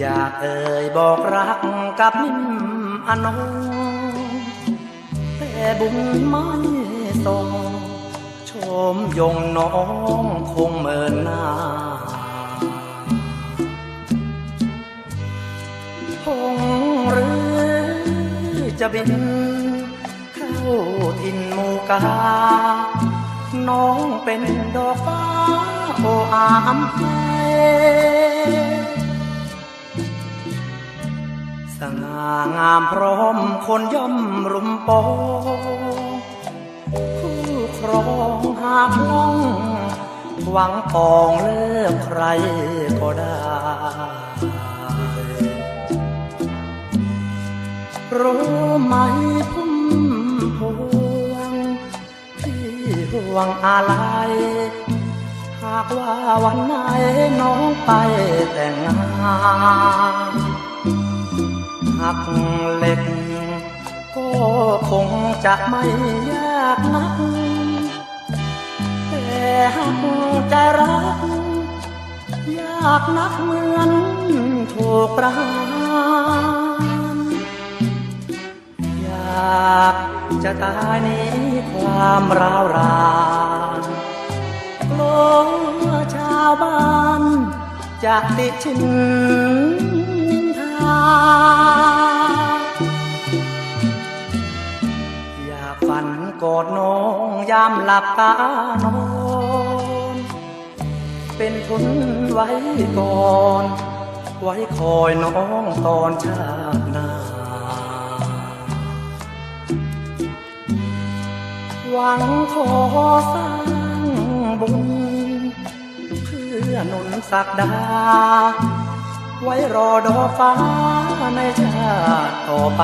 อยากเอ่ยบอกรักกับนิ่มอนงแต่บุญไม่ส่งชมยงน้องคงเมินหน้าคงหรือจะบินเข้าทินมูกา น้องเป็นดอกฟ้าโออามใจ สง่างามพร้อมคนย่อมรุมปองคู่ครองหากล่อง หวังปองเลือกใครก็ได้ รู้ไหมพุ่มพวง ที่ห่วงอะไร หากว่าวันไหนน้องไปแต่งงาน หักเหล็ก ก็คงจะไม่ยากนัก แต่หักใจรัก ยากนักเหมือนถูกประหารอยากจะตายหนี้ความร้าวรานกลัวชาวบ้านจะติดชิน อยากฝันกอดน้องยามหลับตานอนเป็นทุนไว้ก่อน ไว้คอยน้องตอนชาติหน้าหวังขอสร้างบุญเพื่อนุนศักดา ไว้รอดอฟ้าในชาติต่อไป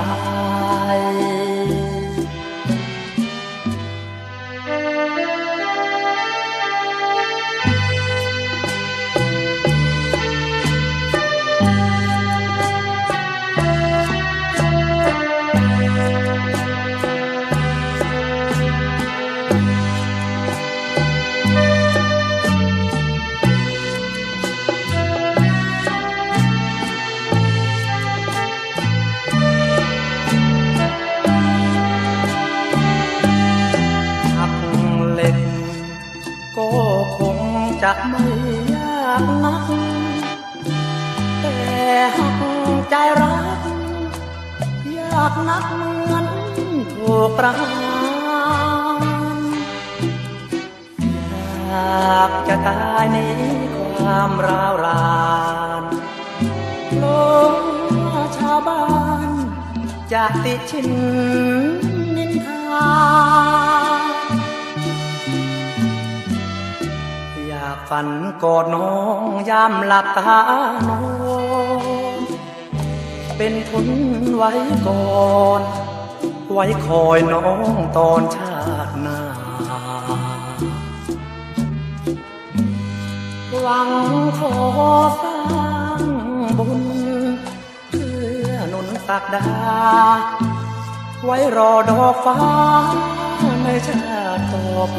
ไม่ยากนัก แต่หักใจรัก ยากนักเหมือนถูกประหารอยากจะตายหนี้ความร้าวรานกลัวชาวบ้านจะติชินนินทา ฝันกอดน้องยามหลับตานอนเป็นทุนไว้ก่อน ไว้คอยน้องตอนชาติหน้าหวังขอสร้างบุญเพื่อนุตักดา ไว้รอดอกฟ้าในชาติต่อไป